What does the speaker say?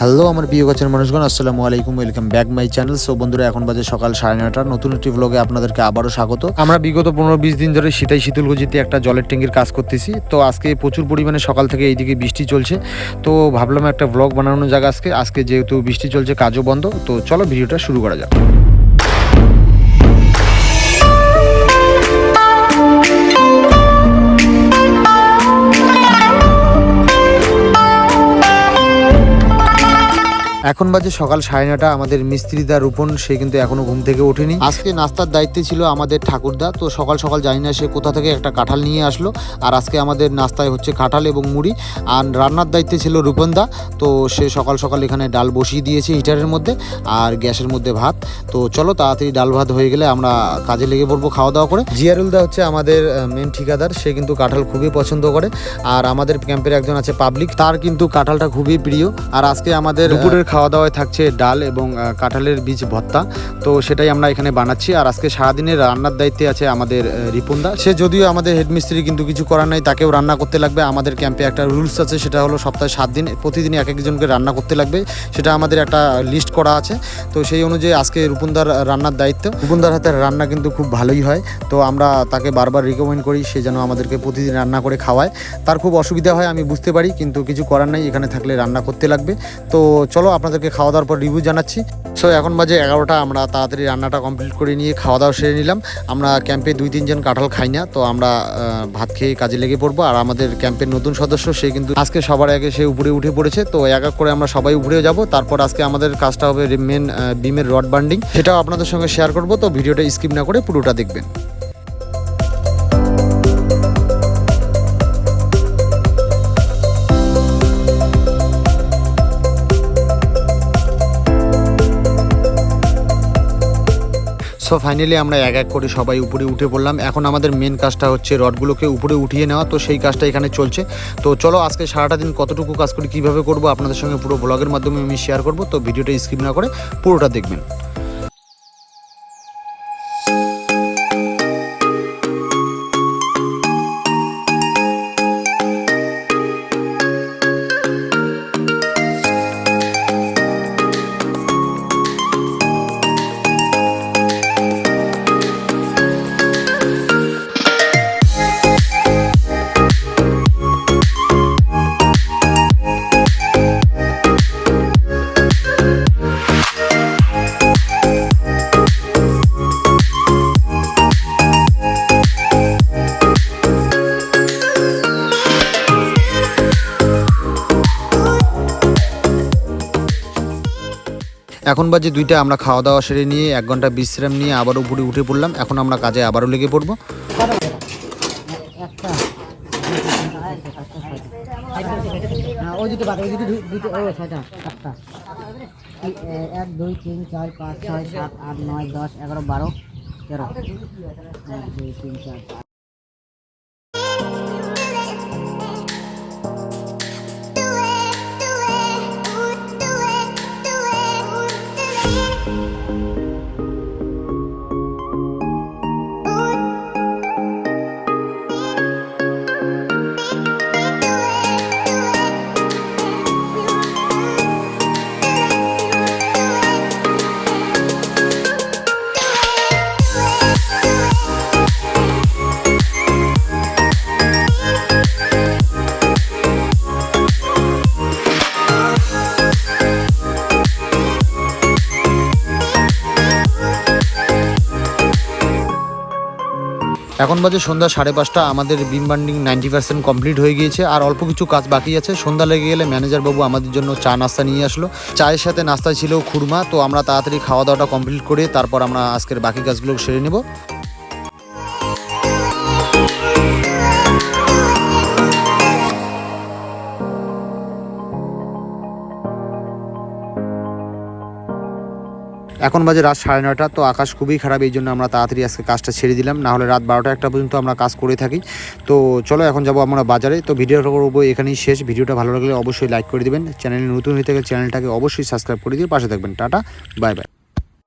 Hello, আমার প্রিয় গাছের মানুষগণ, আসসালামু আলাইকুম, welcome back my channel. So বন্ধুরা, এখন বাজে সকাল সাড়ে নয়টা। নতুন একটি ব্লগে আপনাদেরকে আবারও স্বাগত। আমরা বিগত পনেরো বিশ দিন ধরে শীতাই শীতলগুজিতে একটা জলের ট্যাঙ্কির কাজ করতেছি। তো আজকে প্রচুর পরিমাণে সকাল থেকে এইদিকে বৃষ্টি চলছে। তো ভাবলাম একটা ব্লগ বানানোর জায়গা আজকে। আজকে যেহেতু বৃষ্টি চলছে, কাজও বন্ধ। তো চলো ভিডিওটা শুরু করা যাক। এখন বাজে সকাল সাড়ে নটা আমাদের মিস্ত্রিদা রূপন সে কিন্তু এখনও ঘুম থেকে ওঠেনি। আজকে নাস্তার দায়িত্বে ছিল আমাদের ঠাকুরদা তো সকাল সকাল জানি না সে কোথা থেকে একটা কাঁঠাল নিয়ে আসলো। আর আজকে আমাদের নাস্তায় হচ্ছে কাঁঠাল এবং মুড়ি আর রান্নার দায়িত্বে ছিল রূপনদা তো সে সকাল সকাল এখানে ডাল বসিয়ে দিয়েছে হিটারের মধ্যে আর গ্যাসের মধ্যে ভাত। তো চলো তাড়াতাড়ি ডাল ভাত হয়ে গেলে আমরা কাজে লেগে পড়ব খাওয়া দাওয়া করে। জিয়ারুলদা হচ্ছে আমাদের মেন ঠিকাদার সে কিন্তু কাঁঠাল খুবই পছন্দ করে। আর আমাদের ক্যাম্পের একজন আছে পাবলিক তার কিন্তু কাঁঠালটা খুবই প্রিয়। আর আজকে আমাদের দুপুরের খাওয়া দাওয়ায় থাকছে ডাল এবং কাঁঠালের বীজ ভর্তা। তো সেটাই আমরা এখানে বানাচ্ছি। আর আজকে সারাদিনের রান্নার দায়িত্বে আছে আমাদের রিপনদা। সে যদিও আমাদের হেডমিস্ত্রি কিন্তু কিছু করার নাই, তাকেও রান্না করতে লাগবে। আমাদের ক্যাম্পে একটা রুলস আছে, সেটা হলো সপ্তাহে সাত দিন প্রতিদিন এক একজনকে রান্না করতে লাগবে। সেটা আমাদের একটা লিস্ট করা আছে। তো সেই অনুযায়ী আজকে রূপনদার রান্নার দায়িত্ব। রূপনদার হাতের রান্না কিন্তু খুব ভালোই হয়। তো আমরা তাকে বারবার রিকমেন্ড করি, সে যেন আমাদেরকে প্রতিদিন রান্না করে খাওয়ায়। তার খুব অসুবিধা হয়, আমি বুঝতে পারি, কিন্তু কিছু করার নাই, এখানে থাকলে রান্না করতে লাগবে। তো চলো আপনাদেরকে খাওয়া দাওয়ার পর রিভিউ জানাচ্ছি। সো এখন বাজে এগারোটা, আমরা তাড়াতাড়ি রান্নাটা কমপ্লিট করে নিয়ে খাওয়া দাওয়া সেরে নিলাম। আমরা ক্যাম্পে দুই তিনজন কাঁঠাল খাই না, তো আমরা ভাত খেয়ে কাজে লেগে পড়ব। আর আমাদের ক্যাম্পের নতুন সদস্য, সে কিন্তু আজকে সবার আগে সে উপরে উঠে পড়েছে। তো এক এক করে আমরা সবাই উপরেও যাব। তারপর আজকে আমাদের কাজটা হবে মেন বিমের রড বান্ডিং সেটাও আপনাদের সঙ্গে শেয়ার করব। তো ভিডিওটা স্কিপ না করে পুরোটা দেখবেন। সো ফাইনালি আমরা এক এক করে সবাই উপরে উঠে পড়লাম। এখন আমাদের মেন কাজটা হচ্ছে রডগুলোকে উপরে উঠিয়ে নেওয়া। তো সেই কাজটা এখানে চলছে। তো চলো আজকে সারাটা দিন কতটুকু কাজ করি, কীভাবে করব, আপনাদের সঙ্গে পুরো ব্লগের মাধ্যমে আমি শেয়ার করব। তো ভিডিওটা স্ক্রিপ না করে পুরোটা দেখবেন। এখন বাজে দুইটা, আমরা খাওয়া দাওয়া সেরে নিয়ে এক ঘণ্টা বিশ্রাম নিয়ে আবার উপরে উঠে পড়লাম। এখন আমরা কাজে আবারও লেগে পড়ব। হ্যাঁ এক, দুই, তিন পাঁচ, ছয়, সাত, আট, নয়, দশ, এগারো, বারো, তেরো। এক, দুই, তিন, চার এখন বাজে সন্ধ্যা সাড়ে পাঁচটা, আমাদের beam binding ninety percent complete হয়ে গিয়েছে, আর অল্প কিছু কাজ বাকি আছে। সন্ধ্যা লেগে গেলে ম্যানেজার বাবু আমাদের জন্য চা, নাস্তা নিয়ে আসলো। চায়ের সাথে নাস্তা ছিল খুরমা, তো আমরা তাড়াতাড়ি খাওয়া দাওয়াটা কমপ্লিট করে তারপর আমরা আজকের বাকি কাজগুলো সেরে নেব। এখন বাজে রাত সাড়ে নয়টা, তো আকাশ খুবই খারাপ, এই জন্য আমরা তাড়াতাড়ি আজকে কাজটা ছেড়ে দিলাম। না হলে রাত বারোটা একটা পর্যন্ত আমরা কাজ করে থাকি। তো চলো, এখন যাব আমরা বাজারে। তো ভিডিওটা করব এখানেই শেষ। ভিডিওটা ভালো লাগলে অবশ্যই লাইক করে দেবেন। চ্যানেলে নতুন হয়ে থাকে চ্যানেলটাকে অবশ্যই সাবস্ক্রাইব করে দিয়ে পাশে থাকবেন। Tata bye bye